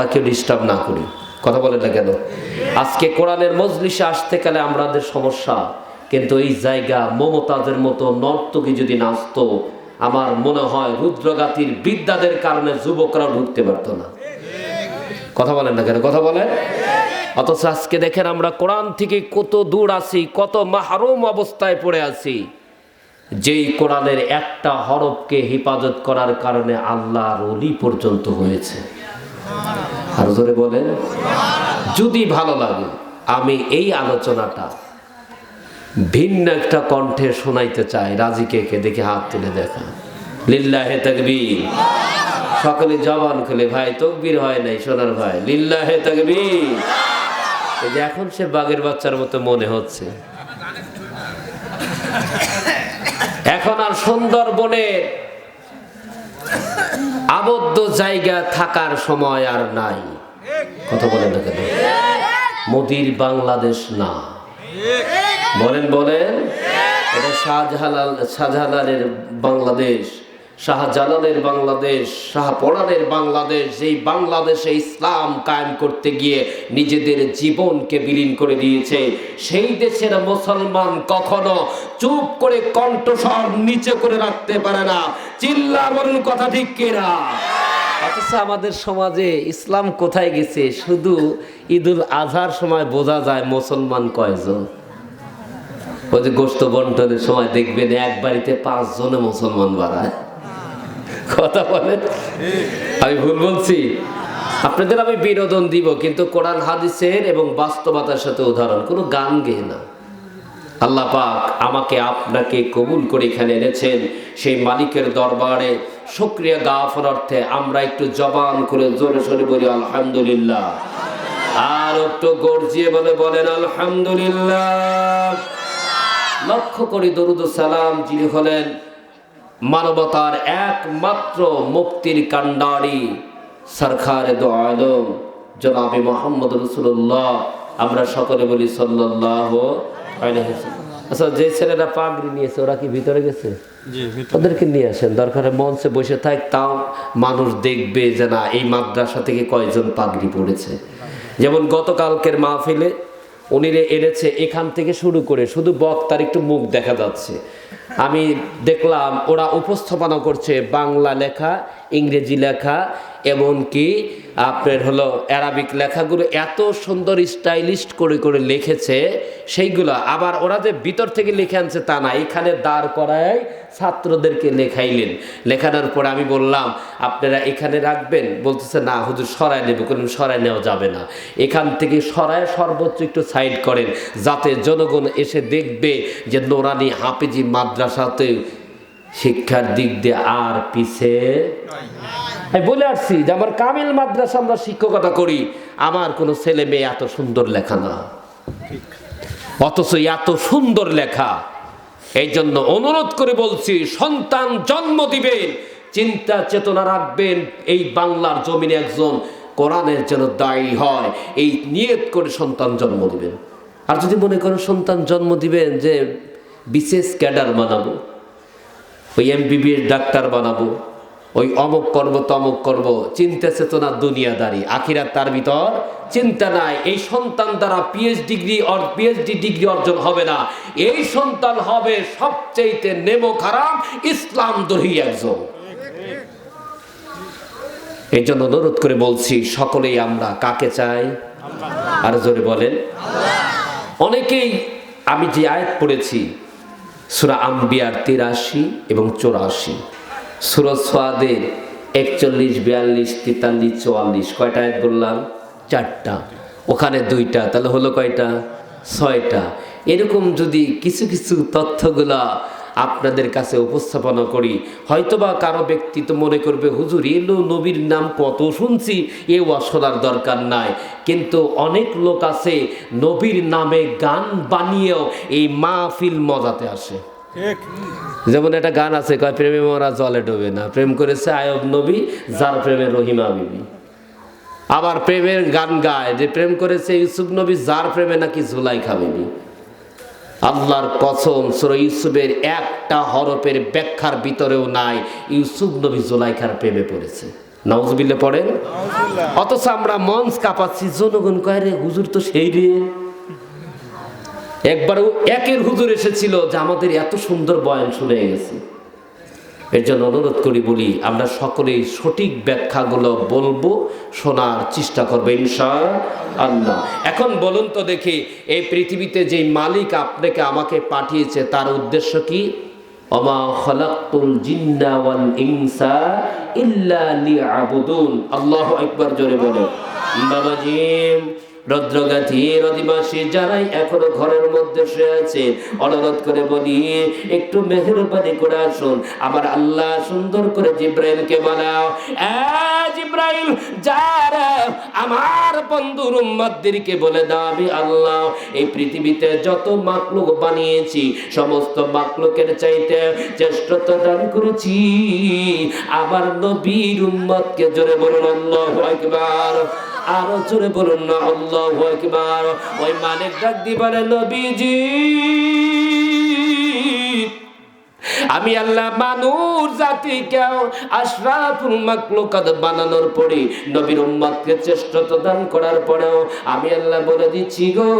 তাকে ডিস্টার্ব না করি। কথা বলেন না কেন? আজকে কোরআনের মজলিসে আসতে গেলে আমাদের সমস্যা, কিন্তু এই জায়গা মমতাজের মতো নর্তকী যদি নাচতো, আমার মনে হয় রুদ্রগাতির বিদ্যাদের কারণে যুবকরা ঢুকতে পারতো না। কথা বলেন না কেন? কথা বলেন। অথচ আজকে দেখেন আমরা কোরআন থেকে কত দূর আছি, কত মাহরুম অবস্থায় পড়ে আছি। যেই কোরআনের একটা হরফকে হেফাজত করার কারণে আল্লাহর অলি পর্যন্ত হয়েছে। আর ধরে বলেন, যদি ভালো লাগে, আমি এই আলোচনাটা ভিন্ন একটা কণ্ঠে শোনাইতে চাই। রাজিকে কে কে? দেখে হাত তুলে দেখা। লিল্লাহে তাকবীর। সকলে জবান খুলে, ভাই, তকবীর হয় নাই সোনার ভাই। লিল্লাহে তাকবীর। এখন সে বাঘের বাচ্চার মতো মনে হচ্ছে। এখন আর সুন্দর সুন্দরবনের আবদ্ধ জায়গা থাকার সময় আর নাই। কথা বলেন না কেন? মোদির বাংলাদেশ না। বলেন বলেন। এটা শাহজালাল শাহজাহালের বাংলাদেশ। শাহজালালের বাংলাদেশ শাহপরানের বাংলাদেশ, যেই বাংলাদেশে ইসলাম কায়েম করতে গিয়ে নিজেদের জীবনকে বিলীন করে দিয়েছে, সেই দেশের মুসলমান কখনো চুপ করে কণ্ঠস্বর নিচে করে রাখতে পারে না। চিল্লা বলুন কথা ঠিক কিনা? অথচ আমাদের সমাজে ইসলাম কোথায় গেছে? শুধু ঈদুল আজহার সময় বোঝা যায় মুসলমান কয়জন। ওই যে গোস্ত বন্টনের সময় দেখবেন এক বাড়িতে পাঁচ জনে মুসলমান বাড়ায় কথা বলেন। আমি ভুল বলছি। আপনাদের আমি বিনোদন দিব, কিন্তু কোরআন, হাদিসের এবং বাস্তবতার সাথে উদাহরণ। কোনো গান গেয়ে না আল্লাহ পাক আমাকে, আপনাকে কবুল করে এখানে এনেছেন। সেই মালিকের দরবারে শুক্রিয়া গাফর অর্থে আমরা একটু জবান করে জোরে সোরে বলি, আলহামদুলিল্লাহ। আর একটু গর্জিয়ে বলে বলেন, আলহামদুলিল্লাহ। লক্ষ্য করি দরুদ সালাম যিনি হলেন মানবতার একমাত্র মুক্তির কান্ডারি সরকারে দো আলম। জনাবে মোহাম্মদ রসুল্লাহ আমরা সকলে বলি সাল্লাহ আচ্ছা যে ছেলেরা পাগড়ি নিয়েছে ওরা কি ভিতরে গেছে? ওদেরকে নিয়ে আসেন দরকার মঞ্চে বসে থাক তাও মানুষ দেখবে যে না এই মাদ্রাসা থেকে কয়জন পাগড়ি পড়েছে। যেমন গতকালকের মাহফিলে উনি এনেছে এখান থেকে শুরু করে শুধু বক্তার একটু মুখ দেখা যাচ্ছে। আমি দেখলাম ওরা উপস্থাপনা করছে বাংলা লেখা ইংরেজি লেখা এমনকি আপনার হলো অ্যারাবিক লেখাগুলো এত সুন্দর স্টাইলিস্ট করে করে লিখেছে, সেইগুলো আবার ওরা যে ভিতর থেকে লিখে আনছে তা না, এখানে দাঁড় করায় ছাত্রদেরকে লেখাইলেন। লেখানোর পরে আমি বললাম, আপনারা এখানে রাখবেন? বলতেছে, না, হুজুর সরাই নেবে। কোনো সরাই নেওয়া যাবে না। এখান থেকে সরায় সর্বোচ্চ একটু সাইড করেন, যাতে জনগণ এসে দেখবে যে নোরানি হাফিজি মাদ্রাসাতে শিক্ষার দিক দিয়ে আর পিছে আমি বলে আসছি যে আমার কামিল মাদ্রাসা আমরা শিক্ষকতা করি, আমার কোনো ছেলে মেয়ে এত সুন্দর লেখা না। অথচ এত সুন্দর লেখা। এই জন্য অনুরোধ করে বলছি, সন্তান জন্ম দিবেন, চিন্তা চেতনা রাখবেন, এই বাংলার জমিনে একজন কোরআনের যেন দায়ী হয়, এই নিয়ত করে সন্তান জন্ম দিবেন। আর যদি মনে করেন সন্তান জন্ম দিবেন যে বিশেষ ক্যাডার বানাবো, ওই এমবিবিএস ডাক্তার বানাবো ওই অমুক করব, তমুক করব চিন্তা চেতনা দুনিয়াদারি, আখিরাত তার ভিতর চিন্তা নাই। এই সন্তান দ্বারা পিএইচ ডিগ্রি পিএইচডি ডিগ্রি অর্জন হবে না। এই সন্তান হবে সবচেয়েতে নেমো খারাপ ইসলাম দহি একজন। এই জন্য অনুরোধ করে বলছি, সকলেই আমরা কাকে চাই? আর জোরে বলেন। অনেকেই আমি যে আয়াত পড়েছি, সুরা আম্বিয়ার তিরাশি এবং চৌরাশি। সুরজ সোয়াদের একচল্লিশ, বিয়াল্লিশ, তেতাল্লিশ, চুয়াল্লিশ, কয়টা আয়াত বললাম? চারটা। ওখানে দুইটা, তাহলে হলো কয়টা? ছয়টা। এরকম যদি কিছু কিছু তথ্যগুলা আপনাদের কাছে উপস্থাপনা করি, হয়তোবা কারও ব্যক্তি তো মনে করবে, হুজুর এলো নবীর নাম কত শুনছি, এ শোনার দরকার নাই। কিন্তু অনেক লোক আছে, নবীর নামে গান বানিয়েও এই মাহফিল মজাতে আসে। যেমন একটা গান আছে, কয়, প্রেমে মরা জলে ডোবে না। প্রেম করেছে আয়ব নবী, যার প্রেমে রহিমা বিবি। আবার প্রেমের গান গায় যে প্রেম করেছে ইউসুফ নবী, যার প্রেমে নাকি জুলাইখা বিবি। আল্লাহর কসম, সুর ইউসুফের একটা হরফের ব্যাখ্যার ভিতরেও নাই ইউসুফ নবী জুলাইখার প্রেমে পড়েছে। নাউজবিল্লে পড়েন? অথচ আমরা মঞ্চ কাঁপাচ্ছি, জনগণ কয় রে, হুজুর তো সেই রে একবারও একের হুজুর এসেছিল যে আমাদের এত সুন্দর বয়ান শুনে গেছে। এর জন্য অনুরোধ করি, বলি, আমরা সকলেই সঠিক ব্যাখ্যাগুলো বলব, শোনার চেষ্টা করব ইনশা আল্লাহ এখন বলুন তো দেখি, এই পৃথিবীতে যে মালিক আপনাকে আমাকে পাঠিয়েছে, তার উদ্দেশ্য কি? অমা ইনসা ইল্লা লিয়াবুদুন। আল্লাহু আকবার, জোরে বলো বাবাজি অধিবাসী যারাই এখনও ঘরের মধ্যে শুয়ে অনুরোধ করে বলি, একটু মেহরবানি করে আসুন। আমার আল্লাহ সুন্দর করে যারা আমার বলে দাও আমি আল্লাহ, এই পৃথিবীতে যত মাকলুক বানিয়েছি, সমস্ত মাকলুকের চাইতে চেষ্টতা দান করেছি। আমার নবীর উম্মতকে জোরে বলুন, আল্লাহু আকবার। আরও জোরে বলুন না, আল্লাহ একবার ওই মালিক ডাক দিবারে নবীজি, আমি আল্লাহ মানুষ জাতিকে আশরাফুল মাকলুকাত বানানোর পরে নবীর উম্মতকে চেষ্টা দান করার পরেও আমি আল্লাহ বলে দিচ্ছি গো,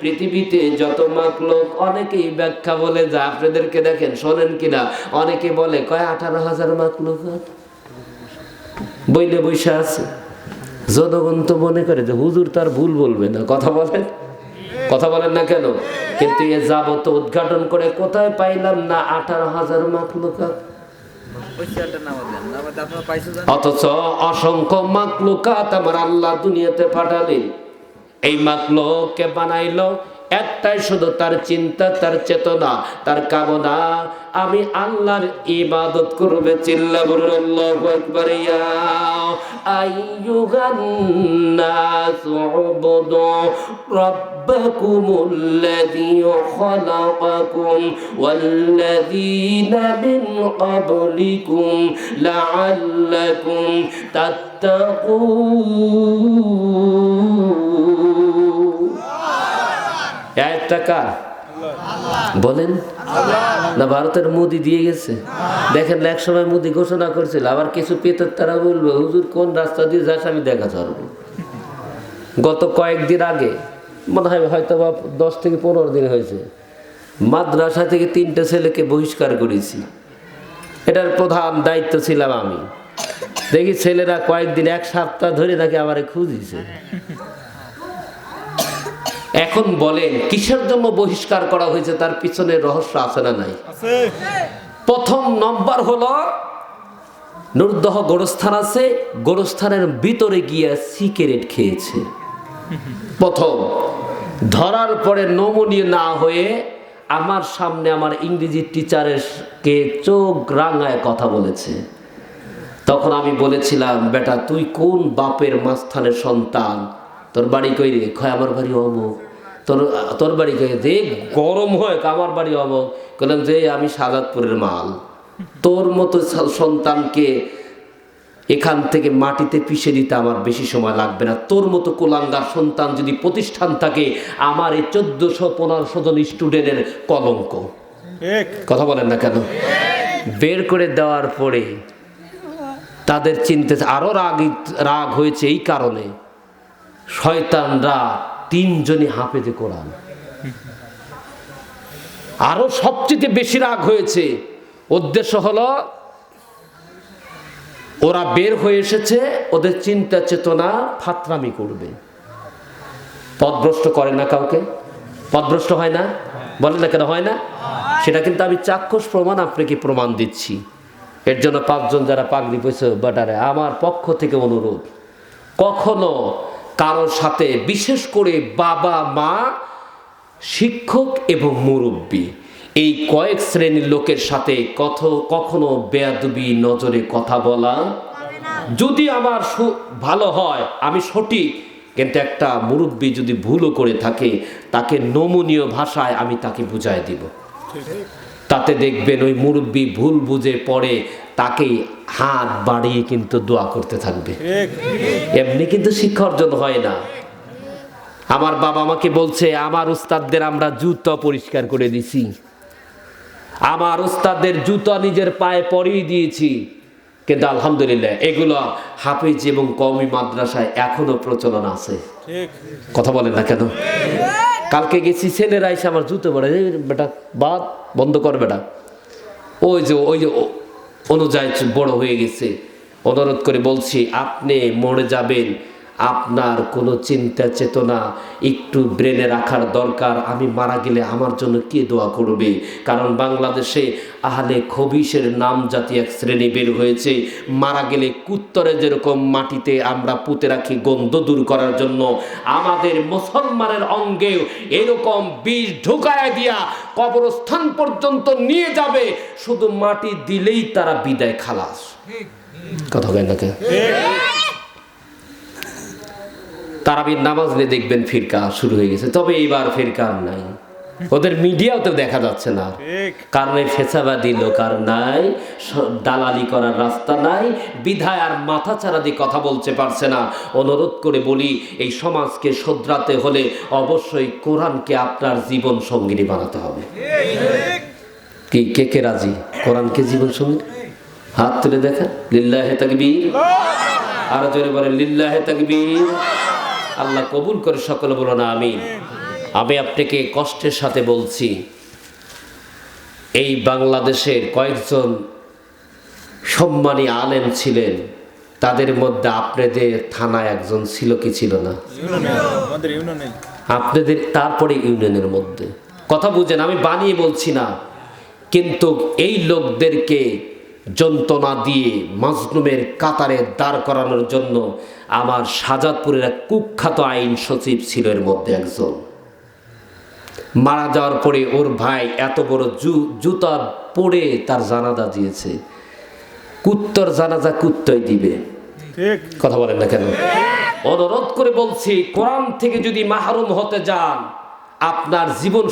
পৃথিবীতে যত মাকলুক অনেকেই ব্যাখ্যা বলে যা আপনাদেরকে দেখেন, শোনেন কিনা, অনেকে বলে, কয় আঠারো হাজার মাকলুকাত বইলে বৈশা আছে। জনগণ তো মনে করে যে হুজুর তার ভুল বলবে না। কথা বলেন? কথা বলেন না কেন? কিন্তু এ যাবত উদ্ঘাটন করে কোথায় পাইলাম না আঠারো হাজার মাকলুকাত অথচ অসংখ্য মাকলুকাত আমার আল্লাহ দুনিয়াতে পাঠালেন। এই মাকলুককে বানাইলো একটাই শুধু তার চিন্তা, তার চেতনা, তার কামনা, আমি আল্লাহর ইবাদত করবে, চিল্লা বলুন, আল্লাহু আকবার, ইয়া আইয়ুহান নাসু উবুদু রাব্বাকুমুল্লাযী খালাকাকুম ওয়াল্লাযীনা মিন একটা কার বলেন, না ভারতের মোদি দিয়ে গেছে। দেখেন এক সময় মোদি ঘোষণা করছিল, আবার কিছু পেতের তারা বলবে, হুজুর, কোন রাস্তা দিয়ে যাস, আমি দেখা ছাড়ব। গত কয়েকদিন আগে, মনে হয় হয়তো বা দশ থেকে পনেরো দিন হয়েছে, মাদ্রাসা থেকে তিনটে ছেলেকে বহিষ্কার করেছি। এটার প্রধান দায়িত্ব ছিলাম আমি। দেখি ছেলেরা কয়েকদিন, এক সপ্তাহ ধরে তাকে আবার খুঁজিছে। এখন বলেন কিসের জন্য বহিষ্কার করা হয়েছে? তার পিছনে রহস্য আছে না নাই? প্রথম নম্বর হলো নুরদহ গোরস্থান আছে গোরস্থানের ভিতরে গিয়ে সিগারেট খেয়েছে। প্রথম ধরার পরে নমনীয় না হয়ে আমার সামনে আমার ইংরেজি টিচারেরকে চোখ রাঙায় কথা বলেছে। তখন আমি বলেছিলাম বেটা তুই কোন বাপের মাস্থানের সন্তান? তোর বাড়ি কই রে? খয় আমার বাড়ি অমুক। তোর তোর বাড়ি কই দে গরম হয় আমার বাড়ি অমুক বললাম যে আমি সাজাদপুরের মাল। তোর মতো সন্তানকে এখান থেকে মাটিতে পিষে দিতে আমার বেশি সময় লাগবে না। তোর মতো কোলাঙ্গার সন্তান যদি প্রতিষ্ঠান থাকে আমার এই চোদ্দশো পনেরোশো জন স্টুডেন্টের কলঙ্ক। কথা বলেন না কেন? বের করে দেওয়ার পরে তাদের চিনতে আরও রাগ রাগ হয়েছে এই কারণে। শয়তানরা তিনজনই হাফেজে কোরআন। আরও সবচেয়ে বেশি রাগ হয়েছে, উদ্দেশ্য হলো, ওরা বের হয়ে এসেছে, ওদের চিন্তা চেতনা ফাতরামি করবে। পদভ্রষ্ট করে না কাউকে? পদভ্রষ্ট হয় না? বলেন না কেন হয় না? সেটা কিন্তু আমি চাক্ষুষ প্রমাণ আপনাকে প্রমাণ দিচ্ছি। এর জন্য পাঁচজন যারা পাগড়ি পেয়েছে বাটারে আমার পক্ষ থেকে অনুরোধ, কখনো কারোর সাথে বিশেষ করে বাবা, মা, শিক্ষক এবং মুরব্বী। এই কয়েক শ্রেণির লোকের সাথে কত কখনো বেয়াদবি, নজরে কথা বলা। যদি আমার ভালো হয়, আমি সঠিক। কিন্তু একটা মুরব্বী যদি ভুলও করে থাকে, তাকে নমনীয় ভাষায় আমি তাকে বুঝাই দিব। তাতে দেখবেন ওই মুরব্বী ভুল বুঝে পড়ে তাকেই হাত বাড়িয়ে কিন্তু দোয়া করতে থাকবে। এমনি কিন্তু শিক্ষা অর্জন হয় না। আমার বাবা আমাকে বলছে, আমার উস্তাদদের আমরা জুতো পরিষ্কার করে দিছি। আমার উস্তাদদের জুতো নিজের পায়ে পরিয়ে দিয়েছি। কিন্তু আলহামদুলিল্লাহ, এগুলো হাফিজ এবং কওমি মাদ্রাসায় এখনও প্রচলন আছে। কথা বলেন না কেন? কালকে গেছি, ছেলেরা এসে আমার জুতো পড়ে বেটা, বাদ, বন্ধ কর বেটা। ওই যে ওই যে অনুযায়ী বড় হয়ে গেছে। অনুরোধ করে বলছি আপনি মরে যাবেন। আপনার কোনো চিন্তা চেতনা একটু ব্রেনে রাখার দরকার। আমি মারা গেলে আমার জন্য কে দোয়া করবে? কারণ বাংলাদেশে আহলে খবিসের নাম জাতীয় এক শ্রেণি বের হয়েছে। মারা গেলে কুত্তরে যেরকম মাটিতে আমরা পুঁতে রাখি গন্ধ দূর করার জন্য আমাদের মুসলমানের অঙ্গেও এরকম বিষ ঢুকায় দিয়া কবরস্থান পর্যন্ত নিয়ে যাবে। শুধু মাটি দিলেই তারা বিদায় খালাস। কথা বলেন? তারাবির নামাজ নিয়ে দেখবেন ফিরকা শুরু হয়ে গেছে। তবে এইবার ফিরকা আর নাই। ওদের মিডিয়াও তো দেখা যাচ্ছে না। কারণ এই ফেসাবাদী লোক আর নাই দালালি করার রাস্তা নাই বিধায় আর মাথা ছাড়া দিয়ে কথা বলতে পারছে না। অনুরোধ করে বলি এই সমাজকে শোধরাতে হলে অবশ্যই কোরআনকে আপনার জীবন সঙ্গিনী বানাতে হবে। কি কে কে রাজি? কোরআনকে জীবন সঙ্গী হাত তুলে দেখেন। লিল্লাহে তাকবীর। আর জোরে বলেন লিল্লাহে তাকবীর। আল্লাহ কবুল করে সকলে বলো না, আমিন। আমি আপনাকে কষ্টের সাথে বলছি, এই বাংলাদেশের কয়েকজন সম্মানী আলেম ছিলেন, তাদের মধ্যে আপনাদের থানায় একজন ছিল কি ছিল না? আপনাদের তারপরে ইউনিয়নের মধ্যে। কথা বুঝেন, আমি বানিয়ে বলছি না, কিন্তু এই লোকদেরকে যন্ত্রণা দিয়ে মাজলুমের কাতারে দাঁড় করানোর জন্য আমার সাজাদপুরের এক কুখ্যাত আইন সচিব ছিল এর মধ্যে একজন। মারা যাওয়ার পরে ওর ভাই এত বড় জু- জুতা পরে তার জানাজা দিয়েছে। কুত্তর জানাজা কুত্তই দিবে। কথা বলেন না কেন? অনুরোধ করে বলছি কোরআন থেকে যদি মাহরুম হতে যান আপনার জীবন